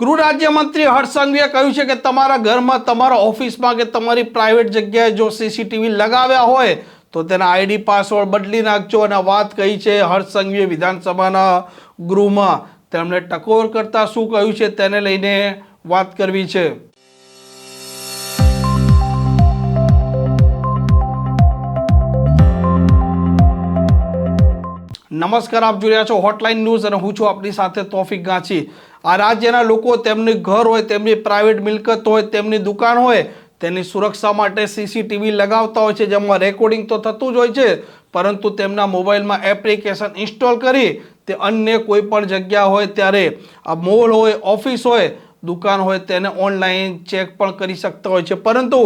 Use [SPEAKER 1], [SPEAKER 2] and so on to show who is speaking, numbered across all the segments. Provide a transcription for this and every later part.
[SPEAKER 1] ગૃહ રાજ્યમંત્રી હર્ષ સંઘવીએ કહ્યું છે કે તમારા ઘરમાં, તમારા ઓફિસમાં કે તમારી પ્રાઇવેટ જગ્યાએ જો સીસીટીવી લગાવ્યા હોય, તો તેના આઈડી, પાસવર્ડ બદલી નાખજો. અને વાત કહી છે હર્ષ સંઘવીએ વિધાનસભાના ગૃહમાં. તેમણે ટકોર કરતાં શું કહ્યું છે તેને લઈને વાત કરવી છે. નમસ્કાર, આપ જોઈ રહ્યા છો હોટલાઇન ન્યૂઝ અને હું છું આપની સાથે તોફિક ગાંચી. આ રાજ્યના લોકો તેમની ઘર હોય, તેમની પ્રાઇવેટ મિલકત હોય, તેમની દુકાન હોય, તેની સુરક્ષા માટે સીસીટીવી લગાવતા હોય છે, જેમાં રેકોર્ડિંગ તો થતું જ હોય છે, પરંતુ તેમના મોબાઈલમાં એપ્લિકેશન ઇન્સ્ટોલ કરી, તે અન્ય કોઈ પણ જગ્યા હોય, ત્યારે આ મોલ હોય ઓફિસ હોય, દુકાન હોય, તેને ઓનલાઈન ચેક પણ કરી શકતા હોય છે. પરંતુ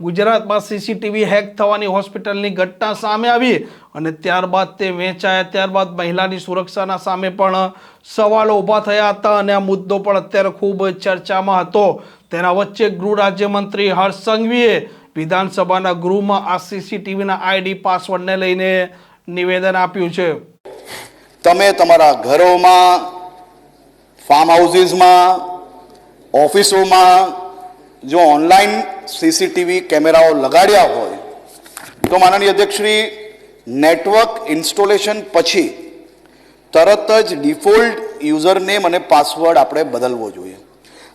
[SPEAKER 1] ગુજરાતમાં સીસીટીવી હેક થવાની હોસ્પિટલની ઘટના સામે આવી અને ત્યારબાદ તે વેચાયા. ત્યારબાદ મહિલાની સુરક્ષાના સામે પણ સવાલો ઊભા થયા હતા અને આ મુદ્દો પણ અત્યારે ખૂબ ચર્ચામાં હતો. તેના વચ્ચે ગૃહ રાજ્યમંત્રી હર્ષ સંઘવીએ વિધાનસભાના ગૃહમાં આ સીસીટીવીના આઈડી, પાસવર્ડને લઈને નિવેદન આપ્યું છે.
[SPEAKER 2] તમે તમારા ઘરોમાં ફાર્મ હાઉસીસમાં ઓફિસોમાં જો ઓનલાઈન સીસીટીવી કેમેરાઓ લગાડ્યા હોય, તો માનનીય અધ્યક્ષશ્રી નેટવર્ક ઇન્સ્ટોલેશન પછી તરત જ ડિફોલ્ટ યુઝર નેમ અને પાસવર્ડ આપણે બદલવો જોઈએ.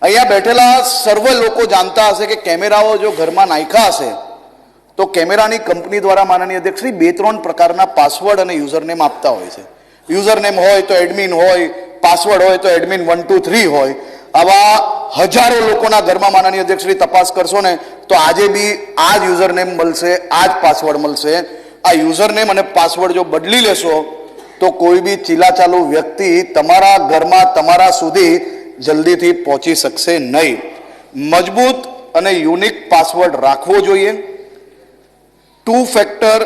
[SPEAKER 2] અહીંયા બેઠેલા સર્વ લોકો જાણતા હશે કે કેમેરાઓ જો ઘરમાં નાખ્યા હશે, તો કેમેરાની કંપની દ્વારા માનનીય અધ્યક્ષશ્રી બે ત્રણ પ્રકારના પાસવર્ડ અને યુઝરનેમ આપતા હોય છે. યુઝરનેમ હોય તો એડમિન હોય પાસવર્ડ હોય તો એડમિન વન ટુ થ્રી હોય. આવા હજારો લોકોના ઘરમાં માનનીય અધ્યક્ષની તપાસ કરશો ને, તો આજે બી આ જ યુઝરનેમ મળશે, આ જ પાસવર્ડ મળશે. આ યુઝરનેમ અને પાસવર્ડ જો બદલી લેશો, તો કોઈ બી ચીલાચાલુ વ્યક્તિ તમારા ઘરમાં, તમારા સુધી જલ્દીથી પહોંચી શકશે નહીં. મજબૂત અને યુનિક પાસવર્ડ રાખવો જોઈએ. ટુ ફેક્ટર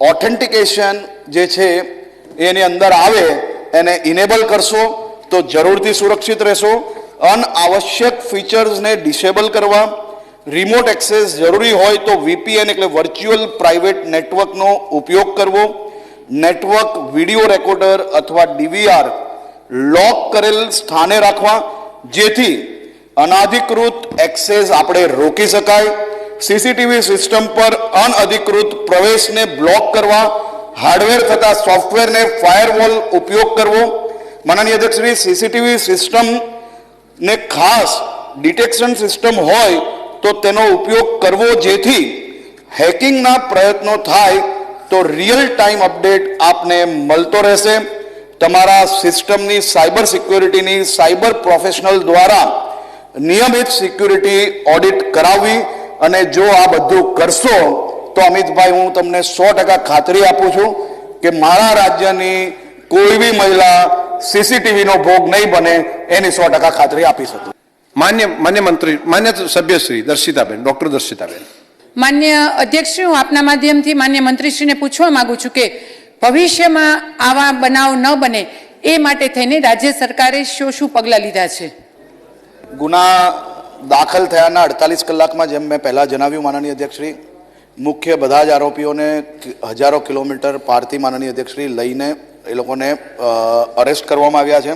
[SPEAKER 2] ઓથેન્ટિકેશન જે છે, એની અંદર આવે, એને ઇનેબલ કરશો, તો જરૂરથી સુરક્ષિત રહેશો. અનઆવશ્યક ફીચર્સને ડિસેબલ કરવા. રિમોટ એક્સેસ જરૂરી હોય તો વીપીએન એટલે વર્ચ્યુઅલ પ્રાઇવેટ નેટવર્કનો ઉપયોગ કરવો. નેટવર્ક વીડિયો રેકોર્ડર અથવા ડીવીઆર લોક કરેલ સ્થાને રાખવા. જેથી અનાધિકૃત એક્સેસ આપણે રોકી શકાય. સીસીટીવી સિસ્ટમ પર અનઅધિકૃત પ્રવેશને બ્લોક કરવા. હાર્ડવેર થતા સોફ્ટવેરને ફાયરવોલ ઉપયોગ કરવો. માનનીય અધ્યક્ષશ્રી સીસીટીવી સિસ્ટમ ને ખાસ ડિટેક્શન સિસ્ટમ હોય તો તેનો ઉપયોગ કરવો જેથી હેકિંગના પ્રયત્નો થાય તો રિયલ ટાઈમ અપડેટ આપને મળતો રહેશે. તમારા સિસ્ટમની સાયબર સિક્યોરિટીની સાયબર પ્રોફેશનલ દ્વારા નિયમિત સિક્યુરિટી ઓડિટ કરાવવી અને જો આ બધું કરશો તો અમિતભાઈ, હું તમને સો ટકા ખાતરી આપું છું કે મારા રાજ્યની કોઈ બી મહિલા સીસીટીવીનો ભોગ નહીં બને એની સો ટકા ખાતરી આપી શકું
[SPEAKER 3] માન્ય માન્ય મંત્રી માન્ય સભ્યશ્રી દર્શિતાબેન ડોક્ટર દર્શિતાબેન.
[SPEAKER 4] માન્ય અધ્યક્ષશ્રી હું આપના માધ્યમથી માન્ય મંત્રીશ્રીને પૂછવા માંગુ છું કે ભવિષ્યમાં આવા બનાવ ન બને એ માટે થઈને રાજ્ય સરકારે શું શું પગલાં લીધા છે?
[SPEAKER 2] ગુના દાખલ થયાના અડતાલીસ કલાકમાં જેમ મેં પહેલાં જણાવ્યું માનનીય અધ્યક્ષશ્રી મુખ્ય બધા જ આરોપીઓને હજારો કિલોમીટર પારથી માનનીય અધ્યક્ષશ્રી લઈને એ લોકોને અરેસ્ટ કરવામાં આવ્યા છે.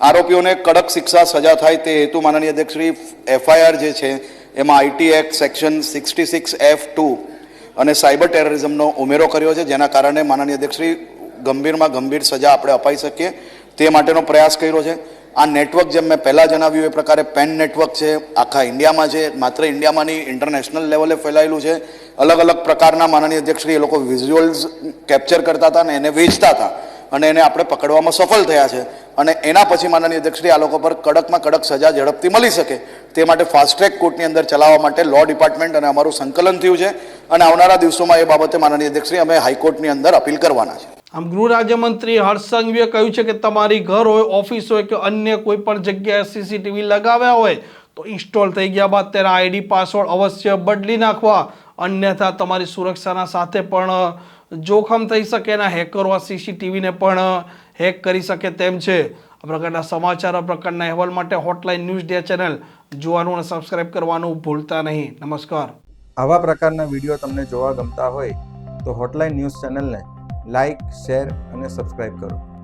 [SPEAKER 2] આરોપીઓને કડક શિક્ષા સજા થાય તે હેતુ માનનીય અધ્યક્ષશ્રી એફઆઈઆર જે છે, એમાં IT act section sixty six F two અને સાયબર ટેરરિઝમનો ઉમેરો કર્યો છે, જેના કારણે માનનીય અધ્યક્ષશ્રી ગંભીરમાં ગંભીર સજા આપણે અપાઈ શકીએ તે માટેનો પ્રયાસ કર્યો છે. આ નેટવર્ક જેમ મેં પહેલાં જણાવ્યું, એ પ્રકારે પેન નેટવર્ક છે, આખા ઇન્ડિયામાં છે, માત્ર ઇન્ડિયામાં નહીં ઇન્ટરનેશનલ લેવલે ફેલાયેલું છે. અલગ અલગ પ્રકારના માનનીય અધ્યક્ષશ્રી એ લોકો વિઝ્યુઅલ્સ કેપ્ચર કરતા હતા અને એને વેચતા હતા. અને એને આપણે પકડવામાં સફળ થયા છે. અને એના પછી માનનીય અધ્યક્ષશ્રી, આ લોકો પર કડકમાં કડક સજા ઝડપથી મળી શકે. તે માટે ફાસ્ટ ટ્રેક કોર્ટની અંદર ચલાવવા માટે લો ડિપાર્ટમેન્ટ અને અમારું સંકલન થયું છે. અને આવનારા દિવસોમાં એ બાબતે માનનીય અધ્યક્ષશ્રી, અમે હાઈકોર્ટની અંદર અપીલ કરવાના છે.
[SPEAKER 1] આમ ગૃહ રાજ્યમંત્રી હર્ષ સંઘવીએ કહ્યું છે કે તમારી ઘર હોય, ઓફિસ હોય કે અન્ય કોઈ પણ જગ્યાએ સીસીટીવી લગાવ્યા હોય, તો ઇન્સ્ટોલ થઈ ગયા બાદ તેના આઈડી પાસવર્ડ અવશ્ય બદલી નાખવા. અન્યથા તમારી સુરક્ષાના સાથે પણ જોખમ થઈ શકે એના હેકરો આ સીસીટીવીને પણ હેક કરી શકે તેમ છે. આ પ્રકારના સમાચાર, આ પ્રકારના અહેવાલ માટે હોટલાઇન ન્યૂઝ ડે ચેનલ જોવાનું અને સબસ્ક્રાઇબ કરવાનું ભૂલતા નહીં. નમસ્કાર.
[SPEAKER 5] આવા પ્રકારના વીડિયો તમને જોવા ગમતા હોય તો હોટલાઇન ન્યૂઝ ચેનલને લાઇક શેર અને સબસ્ક્રાઇબ કરો.